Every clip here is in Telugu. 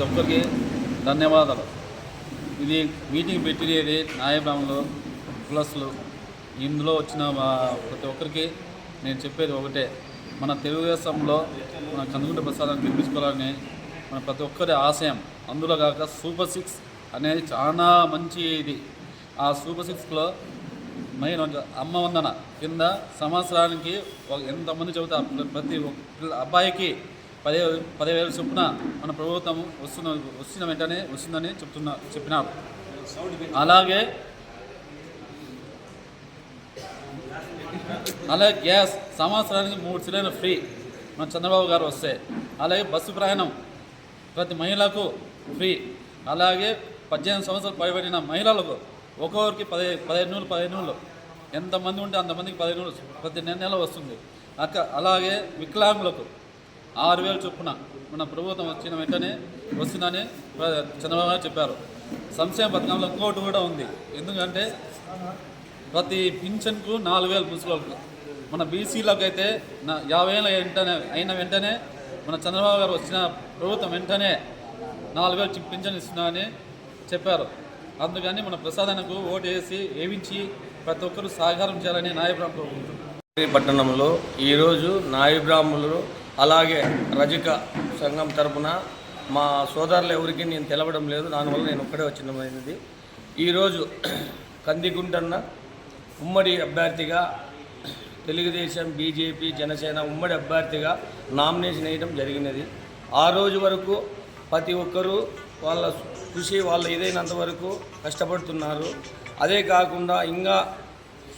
ప్రతి ఒక్కరికి ధన్యవాదాలు. ఇది మీటింగ్ పెట్టినది న్యాయబ్రాహ్మణులు ప్లస్లు. ఇందులో వచ్చిన ప్రతి ఒక్కరికి నేను చెప్పేది ఒకటే. మన తెలుగుదేశంలో మన కందుకుంట ప్రసాదాన్ని గెలిపించుకోవాలని మన ప్రతి ఒక్కరి ఆశయం. అందులో కాక సూపర్ సిక్స్ అనేది చాలా మంచి ఇది ఆ సూపర్ సిక్స్లో మెయిన్ అమ్మ వందన. కింద సంవత్సరానికి ఒక ఎంతమంది చెబుతారు? ప్రతి ఒక్క అబ్బాయికి పదే పదివేల చొప్పున మన ప్రభుత్వం వస్తున్న వచ్చిన వెంటనే వస్తుందని చెప్తున్నా చెప్పినారు. అలాగే అలాగే గ్యాస్ సంవత్సరానికి మూడు సిలిండర్ ఫ్రీ. మన చంద్రబాబు గారు వస్తే. అలాగే బస్సు ప్రయాణం ప్రతి మహిళకు ఫ్రీ. అలాగే పద్దెనిమిది సంవత్సరాలు పైబడిన మహిళలకు ఒక్కొక్కరికి పది పదిహేను నూలు పదిహేను నూలు. ఎంతమంది ఉంటే అంతమందికి పదిహేను ప్రతి నెల వస్తుంది. అక్క అలాగే వికలాంగులకు ఆరు వేలు చొప్పున మన ప్రభుత్వం వచ్చిన వెంటనే వస్తుందని చంద్రబాబు గారు చెప్పారు. సంక్షేమ పథకంలో ఇంకోటి కూడా ఉంది. ఎందుకంటే ప్రతి పింఛన్కు నాలుగు వేలు ముసలోళ్ళకు మన బీసీలకు అయితే నా యాభై ఏళ్ళ వెంటనే అయిన వెంటనే మన చంద్రబాబు గారు వచ్చిన ప్రభుత్వం వెంటనే నాలుగు వేలు పింఛన్ ఇస్తున్నామని చెప్పారు. అందుకని మన ప్రసాదానికి ఓటు వేసి ఏవించి ప్రతి ఒక్కరూ సహకారం చేయాలని నాయబ్రాహ్మ కోరుకుంటున్నాం పట్టణంలో ఈరోజు నాయబ్రాహ్మణులు అలాగే రజక సంఘం తరపున మా సోదరులు ఎవరికి నేను తెలవడం లేదు. దానివల్ల నేను ఒక్కడే వచ్చినమైనది. ఈరోజు కందిగుంటన్న ఉమ్మడి అభ్యర్థిగా తెలుగుదేశం బీజేపీ జనసేన ఉమ్మడి అభ్యర్థిగా నామినేషన్ వేయడం జరిగినది. ఆ రోజు వరకు ప్రతి ఒక్కరూ వాళ్ళ కృషి వాళ్ళ ఏదైనంత వరకు కష్టపడుతున్నారు. అదే కాకుండా ఇంకా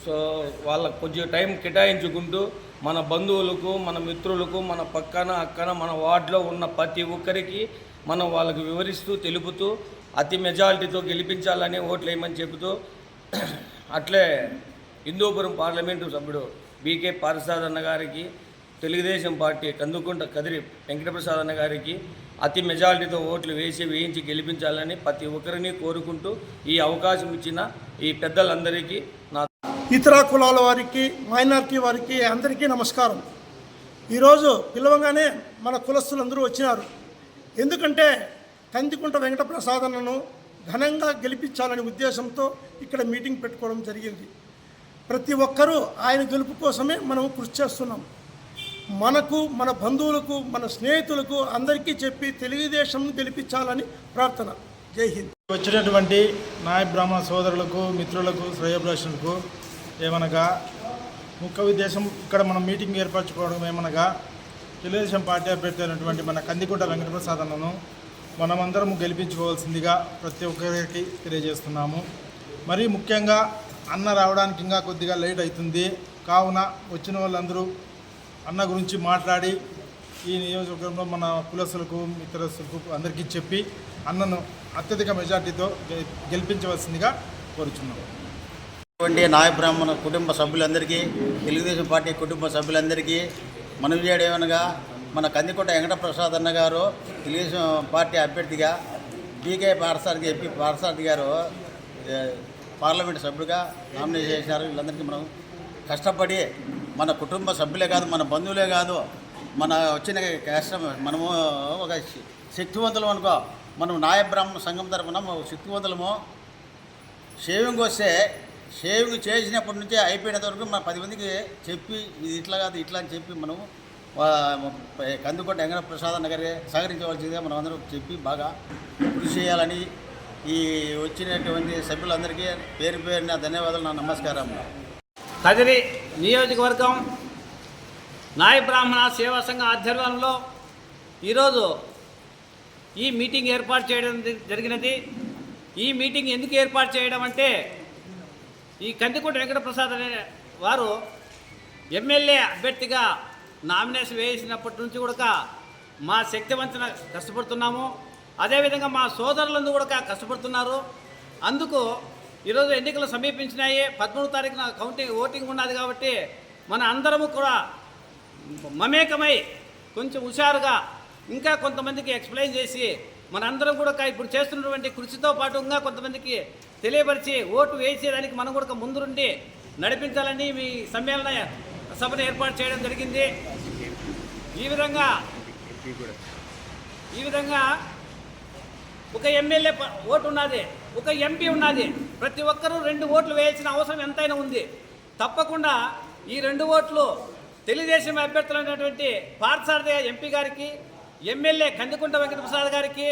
సో వాళ్ళకు కొంచెం టైం కేటాయించుకుంటూ మన బంధువులకు మన మిత్రులకు మన పక్కన అక్కన మన వార్డులో ఉన్న ప్రతి ఒక్కరికి మనం వాళ్ళకు వివరిస్తూ తెలుపుతూ అతి మెజారిటీతో గెలిపించాలని ఓట్లు వేయమని చెబుతూ అట్లే హిందూపురం పార్లమెంటు సభ్యుడు బీకే పారసాద్ అన్న గారికి తెలుగుదేశం పార్టీ కందుకుంట కదిరి వెంకటప్రసాద్ అన్న గారికి అతి మెజారిటీతో ఓట్లు వేసి వేయించి గెలిపించాలని ప్రతి ఒక్కరిని కోరుకుంటూ ఈ అవకాశం ఇచ్చిన ఈ పెద్దలందరికీ నా ఇతర కులాల వారికి మైనారిటీ వారికి అందరికీ నమస్కారం. ఈరోజు పిలవగానే మన కులస్తులందరూ వచ్చినారు. ఎందుకంటే కందికుంట వెంకట ప్రసాదన్నను ఘనంగా గెలిపించాలనే ఉద్దేశంతో ఇక్కడ మీటింగ్ పెట్టుకోవడం జరిగింది. ప్రతి ఒక్కరూ ఆయన గెలుపు కోసమే మనం కృషి చేస్తున్నాం. మనకు మన బంధువులకు మన స్నేహితులకు అందరికీ చెప్పి తెలుగుదేశం గెలిపించాలని ప్రార్థన. జై హింద్. వచ్చినటువంటి నాయ బ్రాహ్మణ సోదరులకు మిత్రులకు శ్రేయభిలాషులకు ఏమనగా ముఖ్య ఉద్దేశం ఇక్కడ మనం మీటింగ్ ఏర్పరచుకోవడం ఏమనగా తెలుగుదేశం పార్టీ అభ్యర్థి అయినటువంటి మన కందికుంట వెంకటప్రసాద్ అన్నను మనమందరం గెలిపించుకోవాల్సిందిగా ప్రతి ఒక్కరికి తెలియజేస్తున్నాము. మరీ ముఖ్యంగా అన్న రావడానికి ఇంకా కొద్దిగా లేట్ అవుతుంది. కావున వచ్చిన వాళ్ళందరూ అన్న గురించి మాట్లాడి ఈ నియోజకవర్గంలో మన కులసులకు మిత్రసులకు అందరికీ చెప్పి అన్నను అత్యధిక మెజార్టీతో గెలిపించవలసిందిగా కోరుచున్నాం. వంటి నాయ బ్రాహ్మణ కుటుంబ సభ్యులందరికీ తెలుగుదేశం పార్టీ కుటుంబ సభ్యులందరికీ మనవి చేయడమనగా మన కందికోట వెంకటప్రసాద్ అన్న గారు తెలుగుదేశం పార్టీ అభ్యర్థిగా B K Parasarathi MP Parasarathi గారు పార్లమెంట్ సభ్యుడిగా నామినేట్ చేసినారు వీళ్ళందరికీ మనం కష్టపడి మన కుటుంబ సభ్యులే కాదు మన బంధువులే కాదు మన వచ్చిన కష్టం మనము ఒక శక్తివంతులు అనుకో మనం నాయబ్రాహ్మణ సంఘం తరఫున శక్తివంతులము షేవింగ్ వస్తే షేవింగ్ చేసినప్పటి నుంచే అయిపోయినంత వరకు మన పది మందికి చెప్పి ఇది ఇట్లా కాదు ఇట్లా అని చెప్పి మనం కందుకోట వెంకట ప్రసాద నగరే సహకరించవలసిందిగా మనం అందరం చెప్పి బాగా కృషి చేయాలని ఈ వచ్చినటువంటి సభ్యులందరికీ పేరు పేరున ధన్యవాదాలు నా నమస్కారం. కదిరి నియోజకవర్గం నాయ బ్రాహ్మణ సేవా సంఘ ఆధ్వర్యంలో ఈరోజు ఈ మీటింగ్ ఏర్పాటు చేయడం జరిగినది. ఈ మీటింగ్ ఎందుకు ఏర్పాటు చేయడం అంటే ఈ కందికోట వెంకటప్రసాద్ అనే వారు ఎమ్మెల్యే అభ్యర్థిగా నామినేషన్ వేసినప్పటి నుంచి కూడా మా శక్తివంతన కష్టపడుతున్నాము. అదేవిధంగా మా సోదరులందు కూడా కష్టపడుతున్నారు. అందుకు ఈరోజు ఎన్నికలు సమీపించినాయి. పదమూడు తారీఖున కౌంటింగ్ ఓటింగ్ ఉన్నది కాబట్టి మన అందరము కూడా మమేకమై కొంచెం హుషారుగా ఇంకా కొంతమందికి ఎక్స్ప్లెయిన్ చేసి మనందరం కూడా ఇప్పుడు చేస్తున్నటువంటి కృషితో పాటు ఇంకా కొంతమందికి తెలియపరిచి ఓటు వేసేదానికి మనం కూడా ముందుండి నడిపించాలని మీ సమ్మేళన సభను ఏర్పాటు చేయడం జరిగింది. ఈ విధంగా ఈ విధంగా ఒక ఎమ్మెల్యే ఓటు ఉన్నది ఒక ఎంపీ ఉన్నది. ప్రతి ఒక్కరూ రెండు ఓట్లు వేయాల్సిన అవసరం ఎంతైనా ఉంది. తప్పకుండా ఈ రెండు ఓట్లు తెలుగుదేశం అభ్యర్థులైనటువంటి పార్థసారథి ఎంపీ గారికి ఎమ్మెల్యే కందికుంట వెంకటప్రసాద్ గారికి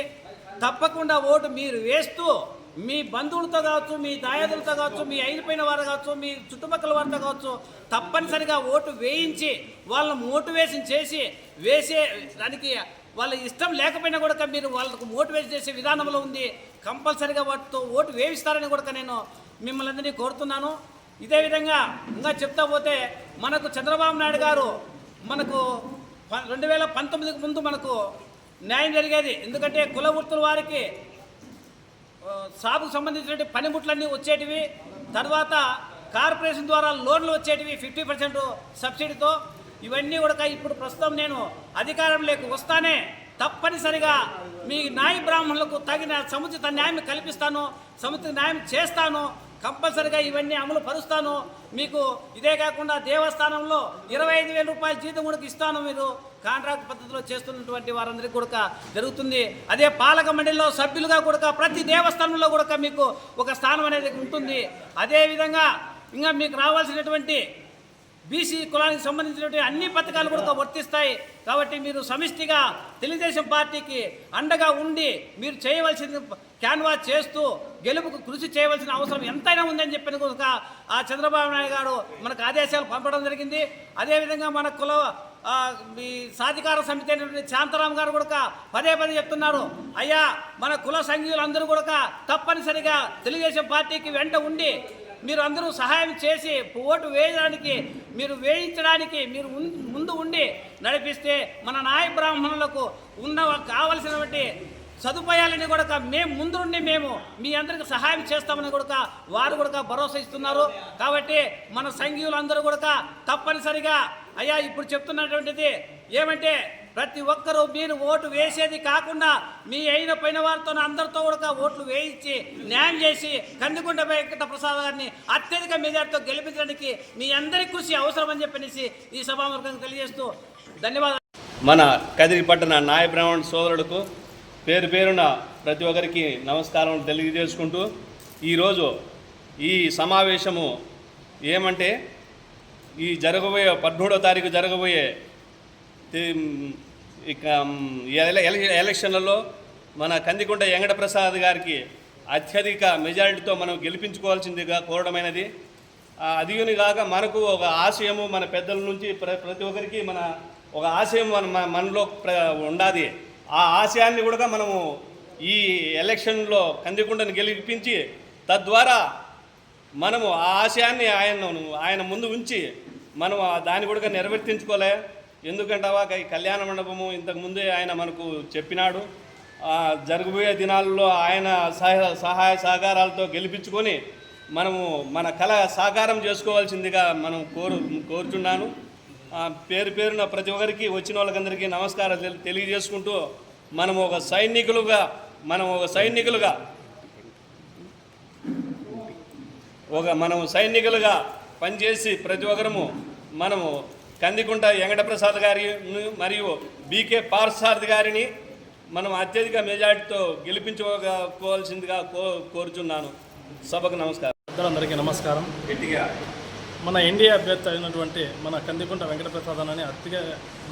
తప్పకుండా ఓటు మీరు వేస్తూ మీ బంధువులతో కావచ్చు మీ దాయాదులతో కావచ్చు మీ అయిపోయిన వారు కావచ్చు మీ చుట్టుపక్కల వారితో కావచ్చు తప్పనిసరిగా ఓటు వేయించి వాళ్ళని మోటివేషన్ చేసి వేసే దానికి వాళ్ళ ఇష్టం లేకపోయినా కూడా మీరు వాళ్ళకు మోటివేట్ చేసే విధానంలో ఉంది. కంపల్సరిగా వాటితో ఓటు వేయిస్తారని కూడా నేను మిమ్మల్ని అందరినీ కోరుతున్నాను. ఇదే విధంగా ఇంకా చెప్తా పోతే మనకు చంద్రబాబు నాయుడు గారు మనకు రెండు వేల పంతొమ్మిదికి ముందు మనకు న్యాయం జరిగేది. ఎందుకంటే కుల వృత్తుల వారికి సాగుకు సంబంధించిన పనిముట్లన్నీ వచ్చేటివి. తర్వాత కార్పొరేషన్ ద్వారా లోన్లు వచ్చేటివి ఫిఫ్టీ పర్సెంట్ సబ్సిడీతో. ఇవన్నీ కూడా ఇప్పుడు ప్రస్తుతం నేను అధికారంలోకి వస్తానే తప్పనిసరిగా మీ న్యాయ బ్రాహ్మణులకు తగిన సముచిత న్యాయం కల్పిస్తాను సముచిత న్యాయం చేస్తాను. కంపల్సరిగా ఇవన్నీ అమలు పరుస్తాను. మీకు ఇదే కాకుండా దేవస్థానంలో ఇరవై ఐదు వేల రూపాయల జీతం కూడా ఇస్తాను మీరు. కాంట్రాక్ట్ పద్ధతిలో చేస్తున్నటువంటి వారందరికీ కూడా జరుగుతుంది. అదే పాలక మండలిలో సభ్యులుగా కూడా ప్రతి దేవస్థానంలో కూడా మీకు ఒక స్థానం అనేది ఉంటుంది. అదేవిధంగా ఇంకా మీకు రావాల్సినటువంటి బీసీ కులానికి సంబంధించినటువంటి అన్ని పథకాలు కూడా వర్తిస్తాయి. కాబట్టి మీరు సమిష్టిగా తెలుగుదేశం పార్టీకి అండగా ఉండి మీరు చేయవలసింది క్యాన్వాస్ చేస్తూ గెలుపుకు కృషి చేయవలసిన అవసరం ఎంతైనా ఉందని చెప్పిన కనుక ఆ చంద్రబాబు నాయుడు గారు మనకు ఆదేశాలు పంపడం జరిగింది. అదేవిధంగా మన కుల మీ ఈ సాధికార సమితి అయినటువంటి శాంతారాం గారు కూడా పదే పదే చెప్తున్నారు. అయ్యా మన కుల సంఘీయులందరూ కూడా తప్పనిసరిగా తెలుగుదేశం పార్టీకి వెంట ఉండి మీరు అందరూ సహాయం చేసి ఓటు వేయడానికి మీరు వేయించడానికి మీరు ముందు ఉండి నడిపిస్తే మన నాయ బ్రాహ్మణులకు ఉన్న కావలసినటువంటి సదుపాయాలని కూడా మేము ముందుండి మేము మీ అందరికి సహాయం చేస్తామని కూడా వారు కూడా భరోసా ఇస్తున్నారు. కాబట్టి మన సంఘీయులందరూ కూడా తప్పనిసరిగా అయ్యా ఇప్పుడు చెప్తున్నటువంటిది ఏమంటే ప్రతి ఒక్కరూ మీరు ఓటు వేసేది కాకుండా మీ అయిన పైన వారితో అందరితో కూడా ఓట్లు వేయించి న్యాయం చేసి కందికుంట వెంకట ప్రసాద్ గారిని అత్యధిక మెజార్టీతో గెలిపించడానికి మీ అందరి కృషి అవసరం అని చెప్పనేసి ఈ సభాముఖంగా తెలియజేస్తూ ధన్యవాదాలు. మన కదిరి పట్టణ నాయ బ్రాహ్మణ పేరు పేరున ప్రతి ఒక్కరికి నమస్కారం తెలియజేసుకుంటూ ఈరోజు ఈ సమావేశము ఏమంటే ఈ జరగబోయే పద్మూడో తారీఖు జరగబోయే ఇక ఎలక్షన్లలో మన కందికొండ వెంకట ప్రసాద్ గారికి అత్యధిక మెజారిటీతో మనం గెలిపించుకోవాల్సిందిగా కోరడమైనది. అదిగుని కాక మనకు ఒక ఆశయము మన పెద్దల నుంచి ప్ర ప్రతి ఒక్కరికి మన ఒక ఆశయం మన మన- మనలో ప్ర ఉండాది ఆ ఆశయాన్ని కూడా మనము ఈ ఎలక్షన్లో కందికొండను గెలిపించి తద్వారా మనము ఆ ఆశయాన్ని ఆయన ఆయన ముందు ఉంచి మనం దాన్ని కూడా నెరవేర్తించుకోలే. ఎందుకంటావా ఈ కళ్యాణ మండపము ఇంతకుముందే ఆయన మనకు చెప్పినాడు. జరగబోయే దినాల్లో ఆయన సహాయ సహాయ సహకారాలతో గెలిపించుకొని మనము మన కళ సాకారం చేసుకోవాల్సిందిగా మనం కోరు కోరుచున్నాను. పేరు పేరున ప్రతి ఒక్కరికి వచ్చిన వాళ్ళకందరికీ నమస్కారాలు తెలి- తెలియజేసుకుంటూ మనం ఒక సైనికులుగా మనం ఒక సైనికులుగా ఒక మనం సైనికులుగా పనిచేసి ప్రతి ఒక్కరము మనము కందికుంట వెంకటప్రసాద్ గారి మరియు బీకే పార్సారథి గారిని మనం అత్యధిక మెజార్టీతో గెలిపించుకోవాల్సిందిగా కో కోరుచున్నాను. సభకు నమస్కారం. పెద్దలందరికీ నమస్కారం. మన ఎన్డీఏ అభ్యర్థి అయినటువంటి మన కందికుంట వెంకటప్రసాద్ అని అతిగా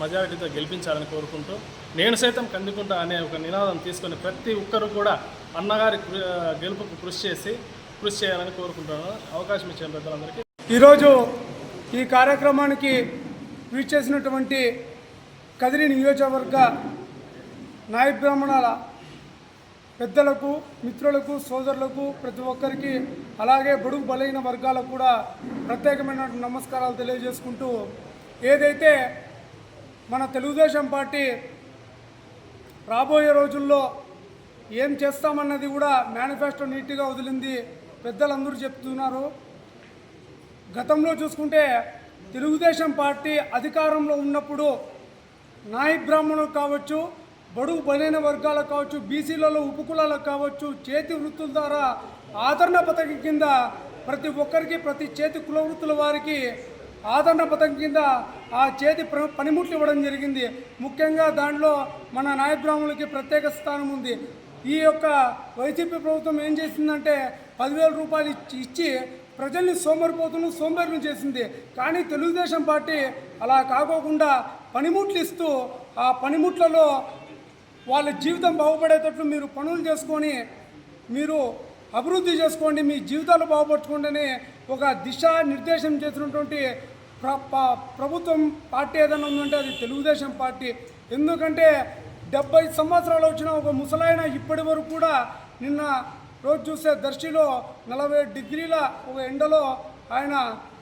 మెజారిటీతో గెలిపించాలని కోరుకుంటూ నేను సైతం కందికుంట అనే ఒక నినాదం తీసుకొని ప్రతి ఒక్కరు కూడా అన్నగారి గెలుపుకు కృషి చేసి కృషి చేయాలని కోరుకుంటున్నాను. అవకాశం ఇచ్చిన పెద్దలందరికీ. ఈరోజు ఈ కార్యక్రమానికి వీచేసినటువంటి కదిరి నియోజకవర్గ నాయ బ్రాహ్మణాల పెద్దలకు మిత్రులకు సోదరులకు ప్రతి ఒక్కరికి అలాగే బడుగు బలైన వర్గాలకు కూడా ప్రత్యేకమైన నమస్కారాలు తెలియజేసుకుంటూ ఏదైతే మన తెలుగుదేశం పార్టీ రాబోయే రోజుల్లో ఏం చేస్తామన్నది కూడా మేనిఫెస్టో నీట్గా వదిలింది పెద్దలందరూ చెప్తున్నారు. గతంలో చూసుకుంటే తెలుగుదేశం పార్టీ అధికారంలో ఉన్నప్పుడు నాయ బ్రాహ్మణులు కావచ్చు బడుగు బలైన వర్గాలకు కావచ్చు బీసీలలో ఉపకులాలకు కావచ్చు చేతి వృత్తుల ద్వారా ఆదరణ పథకం కింద ప్రతి ఒక్కరికి ప్రతి చేతి కుల వృత్తుల వారికి ఆదరణ పథకం కింద ఆ చేతి ప్ర పనిముట్లు ఇవ్వడం జరిగింది. ముఖ్యంగా దాంట్లో మన నాయ బ్రాహ్మణులకి ప్రత్యేక స్థానం ఉంది. ఈ యొక్క వైసీపీ ప్రభుత్వం ఏం చేసిందంటే పదివేల రూపాయలు ఇచ్చి ఇచ్చి ప్రజల్ని సోమరిపోతులు సోమరిని చేసింది. కానీ తెలుగుదేశం పార్టీ అలా కాకోకుండా పనిముట్లు ఇస్తూ ఆ పనిముట్లలో వాళ్ళ జీవితం బాగుపడేటట్లు మీరు పనులు చేసుకొని మీరు అభివృద్ధి చేసుకోండి మీ జీవితాలు బాగుపరచుకోండి ఒక దిశ నిర్దేశం చేసినటువంటి ప్ర ప- ప్రభుత్వం పార్టీ ఏదైనా ఉందంటే అది తెలుగుదేశం పార్టీ. ఎందుకంటే డెబ్బై సంవత్సరాలు వచ్చిన ఒక ముసలాయన ఇప్పటి వరకు కూడా నిన్న రోజు చూసే దర్శిలో నలభై డిగ్రీల ఒక ఎండలో ఆయన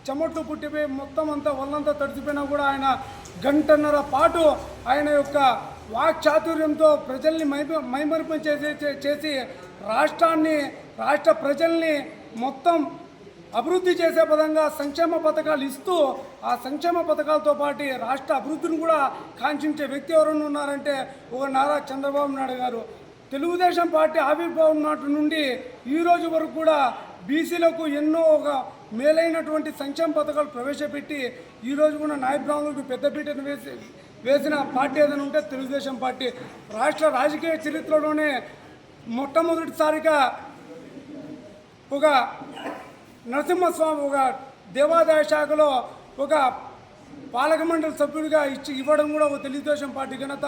చెమట్లు పుట్టిపోయి మొత్తం అంతా ఒళ్ళంతా తడిచిపోయినా కూడా ఆయన గంటన్నర పాటు ఆయన యొక్క వాక్చాతుర్యంతో ప్రజల్ని మై మైమరిపం చేసి చేసి రాష్ట్రాన్ని రాష్ట్ర ప్రజల్ని మొత్తం అభివృద్ధి చేసే పదంగా సంక్షేమ పథకాలు ఇస్తూ ఆ సంక్షేమ పథకాలతో పాటు రాష్ట్ర అభివృద్ధిని కూడా కాంక్షించే వ్యక్తి ఎవరైనా ఉన్నారంటే ఒక నారా చంద్రబాబు నాయుడు గారు. తెలుగుదేశం పార్టీ ఆవిర్భావం నాటి నుండి ఈ రోజు వరకు కూడా బీసీలకు ఎన్నో ఒక మేలైనటువంటి సంక్షేమ పథకాలు ప్రవేశపెట్టి ఈ రోజు కూడా నాయ బ్రాహ్మణులకు పెద్దపీటను వేసి వేసిన పార్టీ ఏదైనా ఉంటే తెలుగుదేశం పార్టీ. రాష్ట్ర రాజకీయ చరిత్రలోనే మొట్టమొదటిసారిగా ఒక నరసింహస్వామి ఒక దేవాదాయ శాఖలో ఒక పాలక మండలి సభ్యుడిగా ఇచ్చి ఇవ్వడం కూడా ఒక తెలుగుదేశం పార్టీ ఘనత.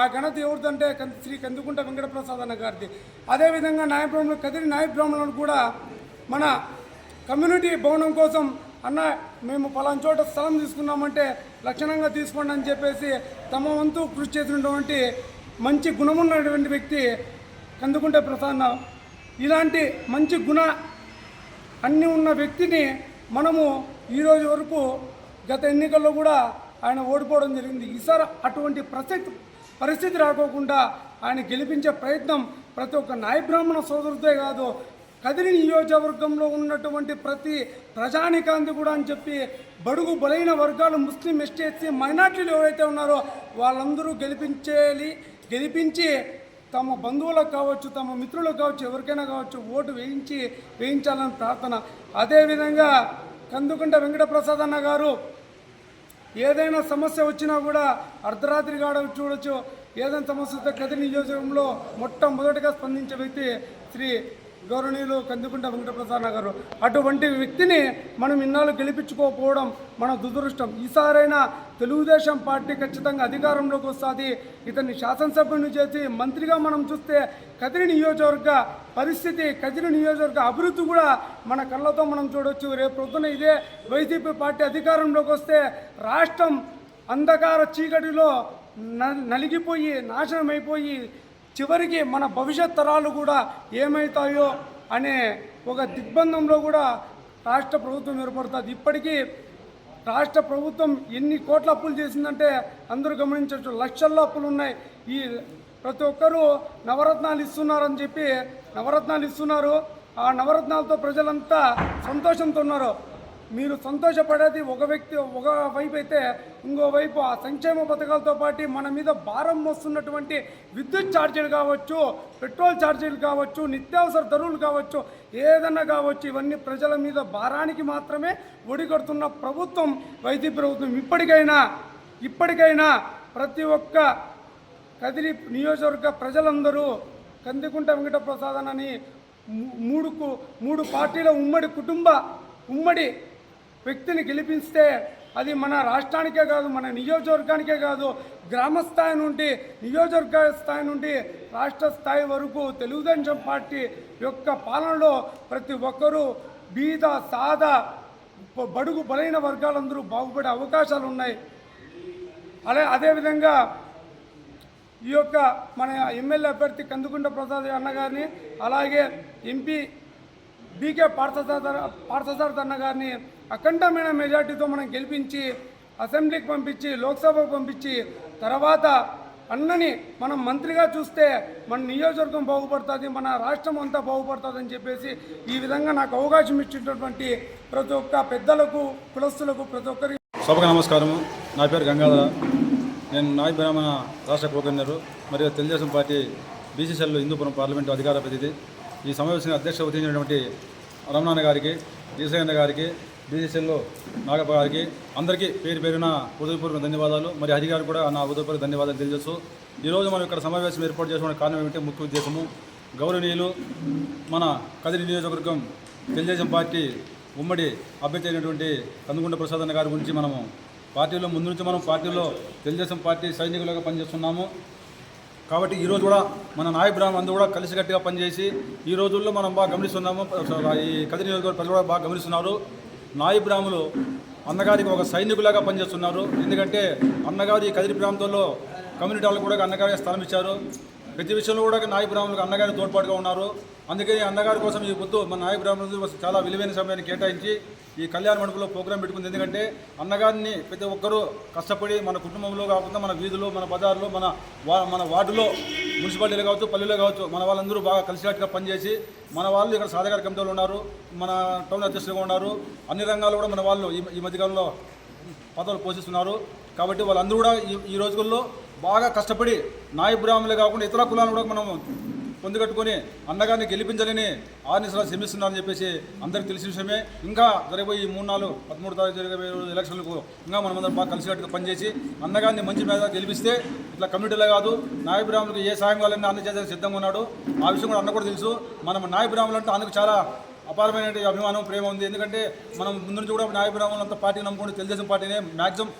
ఆ ఘనత ఎవరిదంటే శ్రీ కందుకుంట వెంకటప్రసాద్ అన్న గారిది. అదేవిధంగా నాయబ్రాహ్మణులు కదిరి నాయబ్రాహ్మణులను కూడా మన కమ్యూనిటీ భవనం కోసం అన్న మేము పలానా చోట స్థలం తీసుకున్నామంటే లక్షణంగా తీసుకోండి అని చెప్పేసి తమ వంతు కృషి చేసినటువంటి మంచి గుణమున్నటువంటి వ్యక్తి కందుకుంట ప్రసాద్ ఇలాంటి మంచి గుణ అన్నీ ఉన్న వ్యక్తిని మనము ఈరోజు వరకు గత ఎన్నికల్లో కూడా ఆయన ఓడిపోవడం జరిగింది. ఈసారి అటువంటి ప్రసక్తి పరిస్థితి రాకోకుండా ఆయన గెలిపించే ప్రయత్నం ప్రతి ఒక్క నాయబ్రాహ్మణ బ్రాహ్మణ కాదు కదిరి నియోజకవర్గంలో ఉన్నటువంటి ప్రతి ప్రజానికాంతి కూడా అని చెప్పి బడుగు బలైన వర్గాలు ముస్లిం ఎస్టీ ఎస్సీ మైనార్టీలు ఎవరైతే ఉన్నారో వాళ్ళందరూ గెలిపించేయాలి గెలిపించి తమ బంధువులకు కావచ్చు తమ మిత్రులకు కావచ్చు ఎవరికైనా కావచ్చు ఓటు వేయించి వేయించాలని ప్రార్థన. అదేవిధంగా కందుకుంట వెంకటప్రసాద్ అన్న గారు. ఏదైనా సమస్య వచ్చినా కూడా అర్ధరాత్రి కాడ చూడొచ్చు. ఏదైనా సమస్య వస్తే కదిరి నియోజకవర్గంలో మొట్టమొదటిగా స్పందించే వ్యక్తి శ్రీ గౌరవనీయులు కందుకుంట వెంకటప్రసాద్ గారు అటువంటి వ్యక్తిని మనం ఇన్నాళ్ళు గెలిపించుకోకపోవడం మన దురదృష్టం. ఈసారైనా తెలుగుదేశం పార్టీ ఖచ్చితంగా అధికారంలోకి వస్తుంది. ఇతన్ని శాసనసభ్యుని చేసి మంత్రిగా మనం చూస్తే కదిరి నియోజకవర్గ పరిస్థితి కదిరి నియోజకవర్గ అభివృద్ధి కూడా మన కళ్ళతో మనం చూడొచ్చు. రేపు పొద్దున ఇదే వైసీపీ పార్టీ అధికారంలోకి వస్తే రాష్ట్రం అంధకార చీకటిలో న- నలిగిపోయి నాశనం అయిపోయి చివరికి మన భవిష్యత్ తరాలు కూడా ఏమవుతాయో అనే ఒక దిగ్బంధంలో కూడా రాష్ట్ర ప్రభుత్వం ఏర్పడుతుంది. ఇప్పటికీ రాష్ట్ర ప్రభుత్వం ఎన్ని కోట్ల అప్పులు చేసిందంటే అందరూ గమనించవచ్చు. లక్షల్లో అప్పులు ఉన్నాయి. ఈ ప్రతి ఒక్కరూ నవరత్నాలు ఇస్తున్నారని చెప్పి నవరత్నాలు ఇస్తున్నారు. ఆ నవరత్నాలతో ప్రజలంతా సంతోషంతో ఉన్నారు. మీరు సంతోషపడేది ఒక వ్యక్తి ఒక వైపు అయితే ఇంకోవైపు ఆ సంక్షేమ పథకాలతో పాటు మన మీద భారం వస్తున్నటువంటి విద్యుత్ ఛార్జీలు కావచ్చు పెట్రోల్ ఛార్జీలు కావచ్చు నిత్యావసర ధరలు కావచ్చు ఏదన్నా కావచ్చు ఇవన్నీ ప్రజల మీద భారానికి మాత్రమే ఒడిగడుతున్న ప్రభుత్వం వైద్య ప్రభుత్వం. ఇప్పటికైనా ఇప్పటికైనా ప్రతి ఒక్క కదిరి నియోజకవర్గ ప్రజలందరూ కందికుంట వెంకటప్రసాద్ అని మూ- మూడుకు మూడు పార్టీల ఉమ్మడి కుటుంబ ఉమ్మడి వ్యక్తిని గెలిపిస్తే అది మన రాష్ట్రానికే కాదు మన నియోజకవర్గానికే కాదు గ్రామ స్థాయి నుండి నియోజకవర్గ స్థాయి నుండి రాష్ట్ర స్థాయి వరకు తెలుగుదేశం పార్టీ యొక్క పాలనలో ప్రతి ఒక్కరూ బీద సాదా బడుగు బలైన వర్గాలందరూ బాగుపడే అవకాశాలు ఉన్నాయి. అలా అదేవిధంగా ఈ యొక్క మన ఎమ్మెల్యే అభ్యర్థి కందుకుంట ప్రసాద్ అన్న గారిని అలాగే ఎంపీ బీకే పార్థసారథ పార్థసారథ అన్న గారిని అఖండమైన మెజార్టీతో మనం గెలిపించి అసెంబ్లీకి పంపించి లోక్సభకు పంపించి తర్వాత అన్నని మనం మంత్రిగా చూస్తే మన నియోజకవర్గం బాగుపడుతుంది మన రాష్ట్రం అంతా బాగుపడుతుంది అని చెప్పేసి ఈ విధంగా నాకు అవకాశం ఇచ్చినటువంటి ప్రతి ఒక్క పెద్దలకు కులస్తులకు ప్రతి ఒక్కరికి సభకు నమస్కారము. నా పేరు గంగాధర. నేను నాయ బ్రాహ్మణ రాష్ట్ర కోకన్నరు మరియు తెలుగుదేశం పార్టీ బీసీసీఎల్ హిందూపురం పార్లమెంటు అధికార ప్రతినిధి. ఈ సమావేశానికి అధ్యక్షత వహించినటువంటి రమణాన్న గారికి ఈసయ్యన్న గారికి బీసీసీలో నాగప్ప గారికి అందరికీ పేరు పేరున ఉదయపూర్వక ధన్యవాదాలు. మరి హరి కూడా నా ఉదయపూర్వక ధన్యవాదాలు తెలియజేస్తూ ఈరోజు మనం ఇక్కడ సమావేశం ఏర్పాటు చేసుకున్న కారణం ఏమిటంటే ముఖ్య ఉద్దేశము గౌరవనీయులు మన కదిరి నియోజకవర్గం తెలుగుదేశం పార్టీ ఉమ్మడి అభ్యర్థి అయినటువంటి కందుకుంట ప్రసాద్ అన్న గారి గురించి మనము పార్టీలో ముందు నుంచి మనం పార్టీలో తెలుగుదేశం పార్టీ సైనికులుగా పనిచేస్తున్నాము. కాబట్టి ఈరోజు కూడా మన నాయ బ్రాహ్మణ్ అందరూ కూడా కలిసికట్టుగా పనిచేసి ఈ రోజుల్లో మనం బాగా గమనిస్తున్నాము. ఈ కదిరి నియోజకవర్గ ప్రజలు కూడా బాగా గమనిస్తున్నారు. నాయి బ్రాహ్మణులు అన్నగారికి ఒక సైనికులాగా పనిచేస్తున్నారు. ఎందుకంటే అన్నగారు ఈ కదిరి ప్రాంతంలో కమ్యూనిటీ వాళ్ళకు కూడా అన్నగారికి స్థలం ఇచ్చారు. ప్రతి విషయంలో కూడా నాయ బ్రాహ్మణులకు అన్నగారి తోడ్పాటుగా ఉన్నారు. అందుకని అన్నగారి కోసం ఈ పొద్దు మన నాయక బ్రాహ్మణులు చాలా విలువైన సమయాన్ని కేటాయించి ఈ కళ్యాణ మండపంలో ప్రోగ్రాం పెట్టుకుంది. ఎందుకంటే అన్నగారిని ప్రతి ఒక్కరూ కష్టపడి మన కుటుంబంలో కాకుండా మన వీధిలో మన బజార్లో మన వా మన వార్డులో మున్సిపాలిటీలో కావచ్చు పల్లెలో కావచ్చు మన వాళ్ళందరూ బాగా కలిసికట్టుగా పనిచేసి మన వాళ్ళు ఇక్కడ సాధకార కమిటీలో ఉన్నారు మన టౌన్ అధ్యక్షులుగా ఉన్నారు. అన్ని రంగాల్లో కూడా మన వాళ్ళు ఈ ఈ మధ్యకాలంలో పదవులు పోషిస్తున్నారు. కాబట్టి వాళ్ళందరూ కూడా ఈ ఈ రోజుల్లో బాగా కష్టపడి నాయ కాకుండా ఇతర కులాలను కూడా మనం పొందుకట్టుకొని అన్నగారిని గెలిపించాలని ఆర్నిసలా శ్రమిస్తున్నారని చెప్పేసి అందరికీ తెలిసిన విషయమే. ఇంకా జరగబోయే ఈ మూడు నాలుగు పదమూడు తారీఖు జరగబోయే రోజు ఎలక్షన్లకు ఇంకా మనమందరం బాగా కలిసికట్టుగా పనిచేసి అన్నగారిని మంచి మీద గెలిపిస్తే ఇట్లా కమ్యూనిటీలో కాదు నాయ ఏ సాయం కావాలని అన్న చేసేందుకు సిద్ధంగా ఉన్నాడు. ఆ విషయం కూడా అన్న కూడా తెలుసు. మనం నాయ అంటే అందుకు చాలా అపారమైన అభిమానం ప్రేమ ఉంది. ఎందుకంటే మనం ముందు నుంచి కూడా నాయ అంతా పార్టీ నమ్ముకుంటే తెలుగుదేశం పార్టీనే మ్యాక్సిమం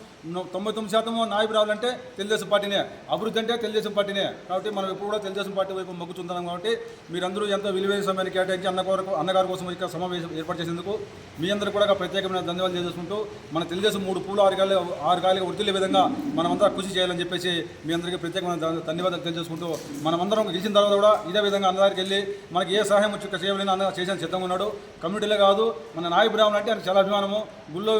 తొంభై తొమ్మిది శాతం నాయకు రావాలంటే తెలుగుదేశం పార్టీనే. అభివృద్ధి అంటే తెలుగుదేశం పార్టీనే. కాబట్టి మనం ఎప్పుడు కూడా తెలుగుదేశం పార్టీ వైపు మొగ్గుతున్నాం కాబట్టి మీరందరూ ఎంతో విలువైన సమయాన్ని కేటాయించి అన్న కొరకు అన్నగారి కోసం ఇక్కడ సమావేశం ఏర్పాటు చేసేందుకు మీ అందరూ కూడా ప్రత్యేకమైన ధన్యవాదాలు తెలియజేసుకుంటూ మన తెలుగుదేశం మూడు పూలు ఆరు గాలి ఆరు గాలిగా వృత్తిలే విధంగా మనమంతా కృషి చేయాలని చెప్పేసి మీ అందరికీ ప్రత్యేకమైన ధన్యవాదాలు తెలియజేసుకుంటూ మనమందరం గెలిచిన తర్వాత కూడా ఇదే విధంగా అన్నగారికి వెళ్ళి మనకి ఏ సహాయం వచ్చి చేయాలని అన్న చేసిన సిద్ధంగా ఉన్నాడు. కమ్యూనిటీలే కాదు మన నాయ బ్రాహ్మణ్ అంటే ఆయన చాలా అభిమానము. గుళ్ళో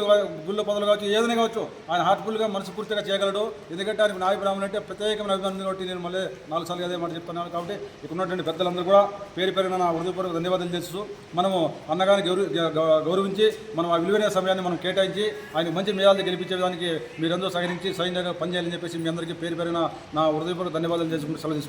గుళ్ళో పదవులు కావచ్చు ఏదైనా కావచ్చు ఆయన హార్ట్ఫుల్గా మనస్ఫూర్తిగా చేయగలడు. ఎందుకంటే ఆయనకు నాయ అంటే ప్రత్యేకమైన అభిమానులు కాబట్టి నేను మళ్ళీ నాలుగు సార్లు అదే మాట చెప్తున్నాను. కాబట్టి ఇక్కడ ఉన్నటువంటి పెద్దలందరూ కూడా పేరు పేరున నా హృదయపూర్వక ధన్యవాదాలు చేస్తూ మనము అన్నగారిని గౌరవ గౌరవించి మనం ఆ విలువైన సమయాన్ని మనం కేటాయించి ఆయన మంచి మేధాలు గెలిపించేదానికి మీరందరూ సహకరించి సైన్యంగా పనిచేయాలని చెప్పేసి మీ అందరికీ పేరు పేరున నా హృదయపూర్వక ధన్యవాదాలు చేసుకుంటూ సెలవు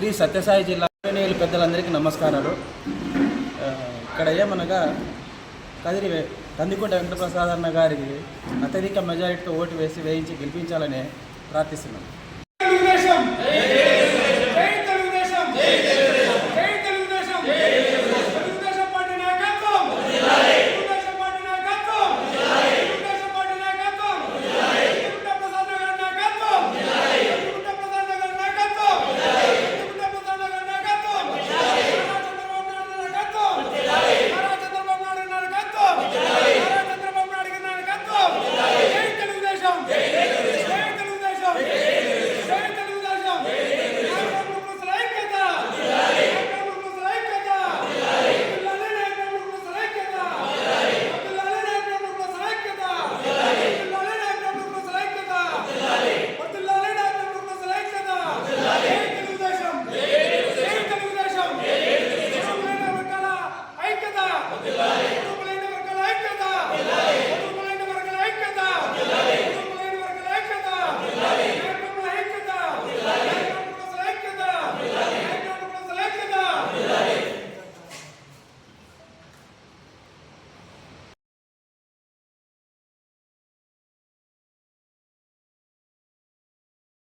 శ్రీ సత్యసాయి జిల్లా నేలు పెద్దలందరికీ నమస్కారాలు. ఇక్కడ ఏమనగా కదిరి కందికోట వెంకటప్రసాద్ అన్న గారికి అత్యధిక మెజారిటీతో ఓటు వేసి వేయించి గెలిపించాలని ప్రార్థిస్తున్నాం.